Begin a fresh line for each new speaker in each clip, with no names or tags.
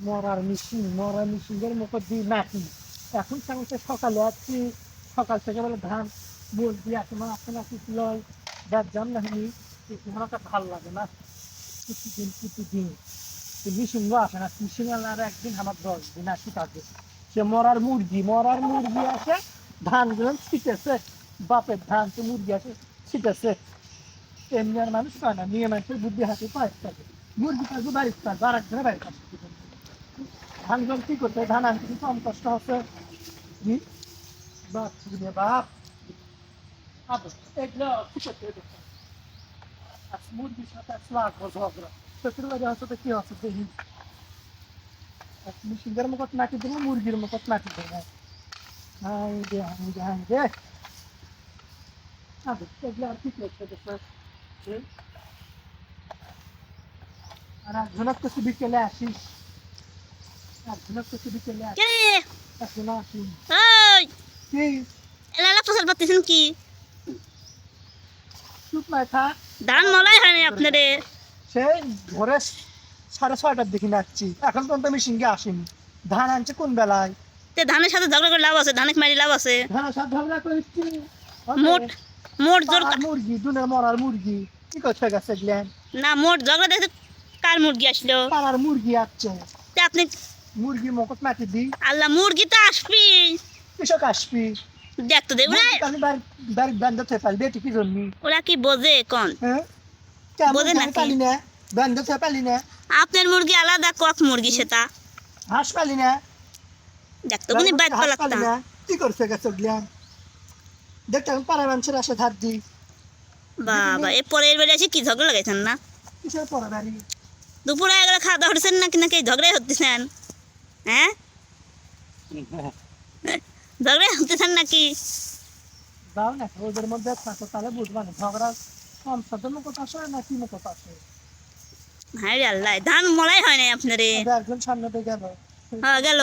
মরার মেশিন মরার মেশিনের মুখে দিই নাকি এখন সঙ্গে সকালে আসছি সকাল থেকে বলে ধান বলছি এখন আসে না কিছু লয় দেখলাম না আমি আমার একটা ভালো লাগে না। প্রতিদিন প্রতিদিন। মেশিন আসে না মেশিন আর একদিন আমার দশ দিন আসি থাকে সে মরার মুরগি মরার মুরগি আসে ধানগুলো ছিটেছে, বাপের ধান তো মুরগি আসে, ছিটেছে। এমনি আর মানুষ পায় না, নিয়ে মানুষের বুদ্ধি হাতে পায় থাকে মুরগি থাকবে বাড়িতে থাকবে আর একজনে বাড়ি থাকবে ধানগুলো কি করতে ধান আনতে কি কম কষ্ট হচ্ছে? বাপ বাপ। এগুলো কি করতে? আর মুরগির সাথে লাগবো ঝগড়া শ্বশুর বাড়ি হচ্ছে তো কি হচ্ছে দেখি। সিংহের মুখত নাকি দেবো, মুরগির মুখত নাকি দেবো। হাই রে হাই রে হাই রে। এগুলো আর একজনের কিছু বিকেলে আসিস একজনের কিছু বিকেলে আসিস
কে? ধান মলাই হয়নি আপনাদের
সেই ভোরে সাড়ে ছয়টার দিকে নাচছি। এখন পর্যন্ত আমি আসিনি। ধান আনছে কোন বেলায়?
তে ধানের সাথে ঝগড়া করে লাভ আছে ধানের মারি লাভ আছে।
ধান সব ঝগড়া করেছি।
মোট মোট জোর
মুরগি দুনের মরার মুরগি। কি করছে গেছে
না মোট ঝগড়া দেখতে কার মুরগি আসলো?
পাড়ার মুরগি আসছে।
তে আপনি
মুরগি মকত মাটি দি।
আল্লাহ মুরগি তো আসবি।
কৃষক আসবি।
দেখতো দে ওরা
আমি বাড়ি বান্ধব থেকে পালি বেটি কি জন্মি
ওরা কি বোঝে কোন?
হ্যাঁ?
বোঝে নাকি?
পালি না বান্ধব থেকে পালি না।
আপনার মুরগি আলাদা কক মুরগি সেটা?
হাঁস পালি না।
দেখতো উনি বাইক
হাঁস পালি কি করছে গেছে গেলেন দেখতে আমি পাড়ার মানুষের আসে ধার দি।
বাবা এ পরে এর বাড়ি এসে কি ঝগড়া লাগাইছেন না?
কিসের পড়া বাড়ি?
দুপুরে এগারো খাওয়া দাওয়া হচ্ছেন নাকি নাকি ঝগড়াই হতেছেন? হ্যাঁ? ঝগড়া হতেছেন নাকি?
দাও না ওদের মধ্যে থাকো তাহলে বুঝবা না ঝগড়া সাথে মুখত আসে না কি মুখত আসে?
হ্যাঁ রে আল্লাহ ধান মলাই হয় নাই আপনারে।
একজন সামনে দিয়ে গেল।
হ্যাঁ গেল।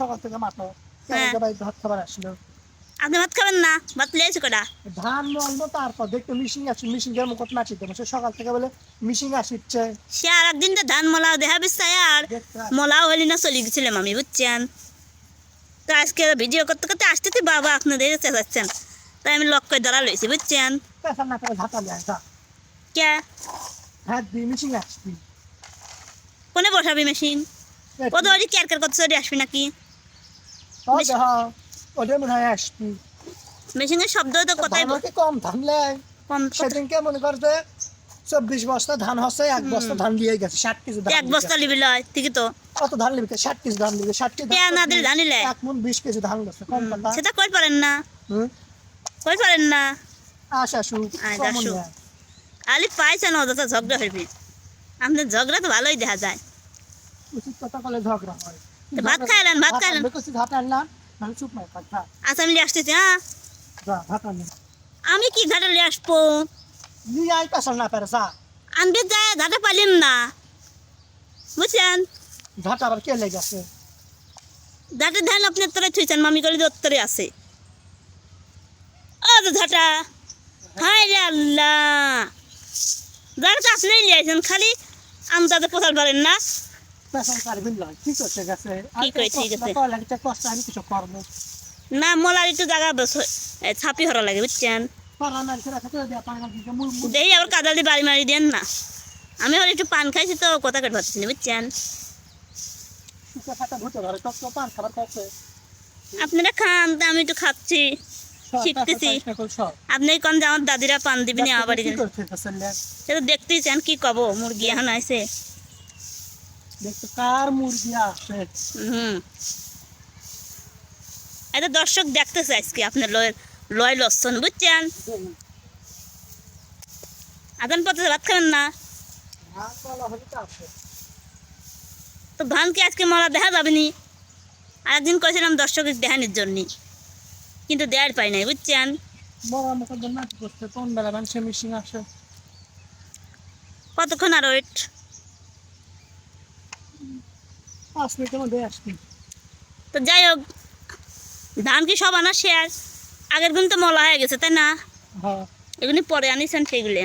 সকাল থেকে মাঠো
হ্যাঁ।
ধর খাবার আসলো।
আপনি ভাত খাবেন না? ভাত লিয়েছি কটা।
ধান মলবো তারপর দেখতে মিশিং আসছে মিশিং এর মুখত দেবো। সে সকাল থেকে বলে মিশিং আসিচ্ছে।
সে আর একদিন তো ধান মলাও দেখা বিস্তায় আর। মলাও হলি না চলে গেছিলাম আমি বুঝছেন? তো আজকে ভিডিও করতে করতে আসতে তো বাবা আপনাদের চেঁচাচ্ছেন তাই আমি লক করে ধরা লইছি বুঝছেন?
না
কে?
আসবি।
কোনে বসাবি মেশিন ও তো ওই কেয়ার কেয়ার করতে আসবি নাকি?
ওদের ওদের মনে হয় আসবি।
মেশিনের শব্দ তো কোথায়
ধান কম ধান।
কম
সেদিনকে মনে করতে চব্বিশ বস্তা ধান হচ্ছে এক বস্তা ধান দিয়ে গেছে ষাট কেজি
এক বস্তা। লিবি লয় ঠিকই তো।
কত ধান লিখে ষাট কেজি ধান ষাট কেজি
না দিলে জানিলে
এক মন বিশ কেজি ধান গেছে কম কথা।
সেটা কই পারেন না? কই পারেন না? আয়,
কমন
আসুক। আলি পাইছেন অযথা ঝগড়া হইবি আপনার ঝগড়া তো ভালোই দেখা যায়।
উচিত কথা বলে ঝগড়া হয়।
ভাত খাইলেন, ভাত খাইলেন।
ভাত আনলাম।
আসামি নিয়ে আসতেছি হ্যাঁ আমি কি ঘাটে নিয়ে আসব?
নিয়ে আই না পারে যা।
আনবে যায় ঘাটে পালিম না। বুঝছেন?
ঝাঁটা আবার কে লেগে আছে?
ঘাটে ধান আপনি উত্তরে মামি গলি উত্তরে আছে। ও তো ঝাঁটা। হাই রে আল্লাহ। যারা আসলেই নিয়ে আসেন খালি পোষাল পারেন না।
পারবিন কি করতে গেছে
কি?
কষ্ট আমি কিছু করব
না মোলার একটু জায়গা বস- ছাপি হরা লাগে বুঝছেন আবার কাদাল দিয়ে বাড়ি মারি দেন না। আমি হলে একটু পান খাইছি তো কথা কেটে পাচ্ছি না বুঝছেন আপনারা খান তা আমি একটু খাচ্ছি শিখতেছি। আপনি কন যে আমার দাদিরা পান দিবেন সেটা দেখতেই চান কি কব মুরগি এখন আছে
দেখতে কার মুরগি আসে?
হুম। দর্শক দেখতেছে আজকে আপনার লয় লয় লসন বুঝছেন? আদান পথে ভাত খাবেন না?
তো আসে
তো ধান কি আজকে মরা দেখা যাবে নি আরেকদিন কয়েছিলাম দর্শকের দেখানোর জন্য। কিন্তু দেয়ার পাই নাই বুঝছেন? কতক্ষণ আর ওয়েট
পাঁচ মিনিটের মধ্যে আসবি।
তো যাই হোক ধান কি সব আনা শেয়ার আগের গুণ তো মলা হয়ে গেছে তাই না?
হ্যাঁ।
এগুলি পরে আনিছেন সেগুলি।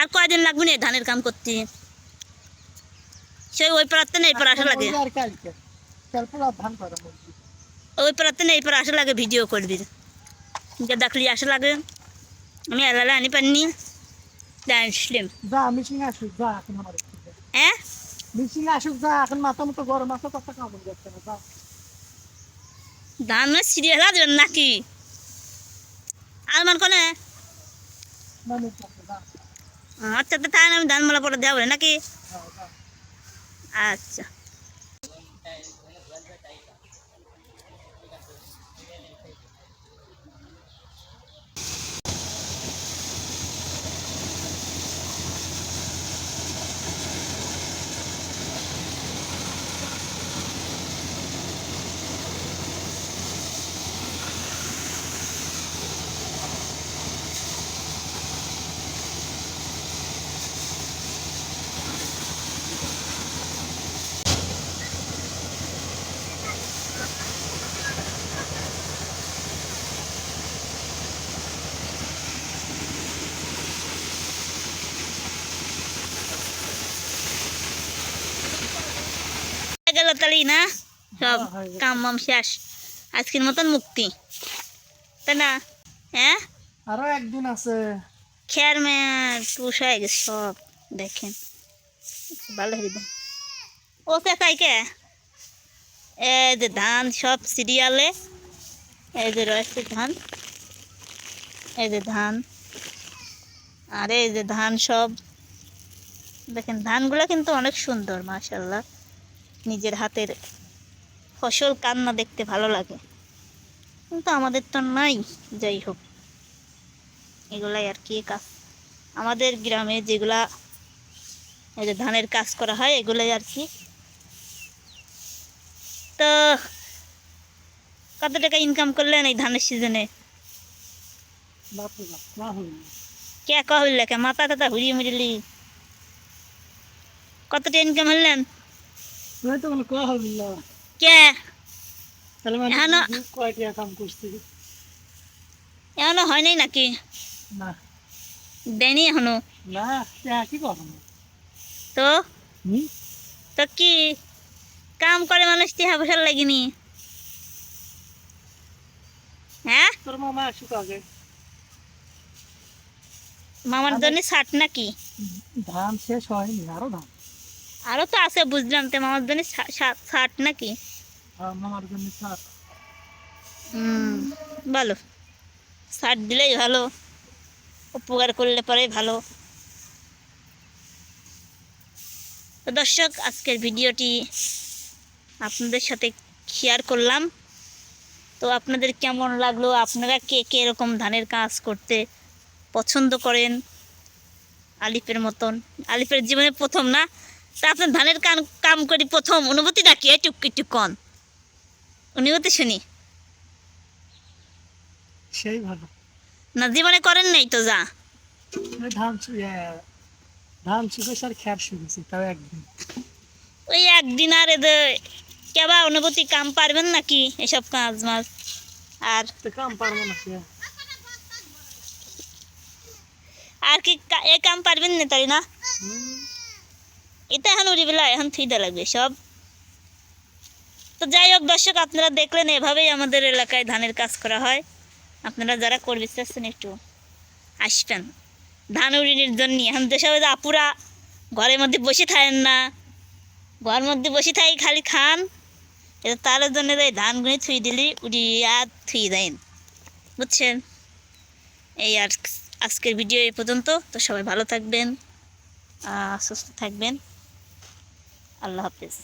আর কয়দিন লাগবে না ধানের কাম করতে? সেই ওই প্রার্থনে এই পর আসা লাগে।
ওই
ওই প্রার্থনে এই পর আসা লাগে ভিডিও করবি। যে দেখলি আসা লাগে। আমি এলালে আনি পারিনি।
যা যা যা।
হ্যাঁ?
মিশিং আসুক যা এখন মাথা মতো গরম আছে কত কামড় যাচ্ছে না যা।
দামে সিরিয়াল দেবেন নাকি? আর মান কোনে আচ্ছা তো তাই না আমি ধান মালা পরে দেওয়া নাকি?
হ্যাঁ,
আচ্ছা। তালি না? সব
হ্যাঁ।
কাম মাম শেষ। আজকের মতন মুক্তি। তাই না? হ্যাঁ?
আরও একদিন আছে।
খেয়ার মেয়ার হয়ে গেছে সব। দেখেন। ভালো হয়ে ও পেঁচাই কে? এই যে ধান সব সিরিয়ালে। এই যে রয়েছে ধান। এই যে ধান। আর এই যে ধান সব। দেখেন ধানগুলো কিন্তু অনেক সুন্দর মাশাল্লাহ নিজের হাতের ফসল কান্না দেখতে ভালো লাগে। কিন্তু আমাদের তো নাই, যাই হোক। এগুলাই আর কি কাজ। আমাদের গ্রামে যেগুলা এই যে ধানের কাজ করা হয়, এগুলাই আর কি। তো কত টাকা ইনকাম করলেন এই ধানের সিজনে কে কে মাথা টাথা হুড়িয়ে মুড়িলি কতটা ইনকাম হলেন?
তুই তো কোনো কয়া হইল
কে?
তাহলে মানে কয়টা কাম করছিস
এখনও হয় নাই নাকি?
না।
দেয়নি এখনও?
না কি করব?
তো? তো কি? কাম করে মানুষ টিহা পয়সা লাগেনি হ্যাঁ?
তোর মামা আসুক আগে।
মামার জন্য ষাট নাকি?
ধান শেষ হয়নি আরও ধান।
আরও তো আছে বুঝলাম। তো মামার জন্য ষাট নাকি?
মামার জন্য সাত
হুম ভালো। ষাট দিলেই ভালো। উপকার করলে পরে ভালো। তো দর্শক আজকের ভিডিওটি আপনাদের সাথে শেয়ার করলাম। তো আপনাদের কেমন লাগল? আপনারা কে কে এরকম ধানের কাজ করতে পছন্দ করেন? আলিফের মতন। আলিফের জীবনে প্রথম না? তা আপনার ধানের কান কাম করি প্রথম অনুভূতিটা কি একটু একটু কন। অনুভূতি শুনি।
সেই ভালো।
না জীবনে করেন নাই তো যা।
ধান ধান শুকেছে আর খ্যার শুকেছে তাও একদিন।
ওই একদিন আর এদের কেবা অনুভূতি কাম পারবেন নাকি এসব কাজ মাছ আর
তো কাম পারব না কে?
আর কি এ কাম পারবেন না? তাই না এটা এখন উড়িবেলা এখন থুইতে লাগবে সব। তো যাই হোক, দর্শক, আপনারা দেখলেন, এভাবেই আমাদের এলাকায় ধানের কাজ করা হয়। আপনারা যারা করবে চাচ্ছেন একটু আসবেন। ধান উড়িনের জন্য। এখন দেশে যে আপুরা ঘরের মধ্যে বসে থাকেন না। ঘর মধ্যে বসে থাকি, খালি খান। এটা তার জন্য যাই ধানগুলি থুই দিলি উড়িয়ে থুই দেন। বুঝছেন? এই আর আজকের ভিডিও এই পর্যন্ত। তো সবাই ভালো থাকবেন সুস্থ থাকবেন। আল্লাহ হাফিজ।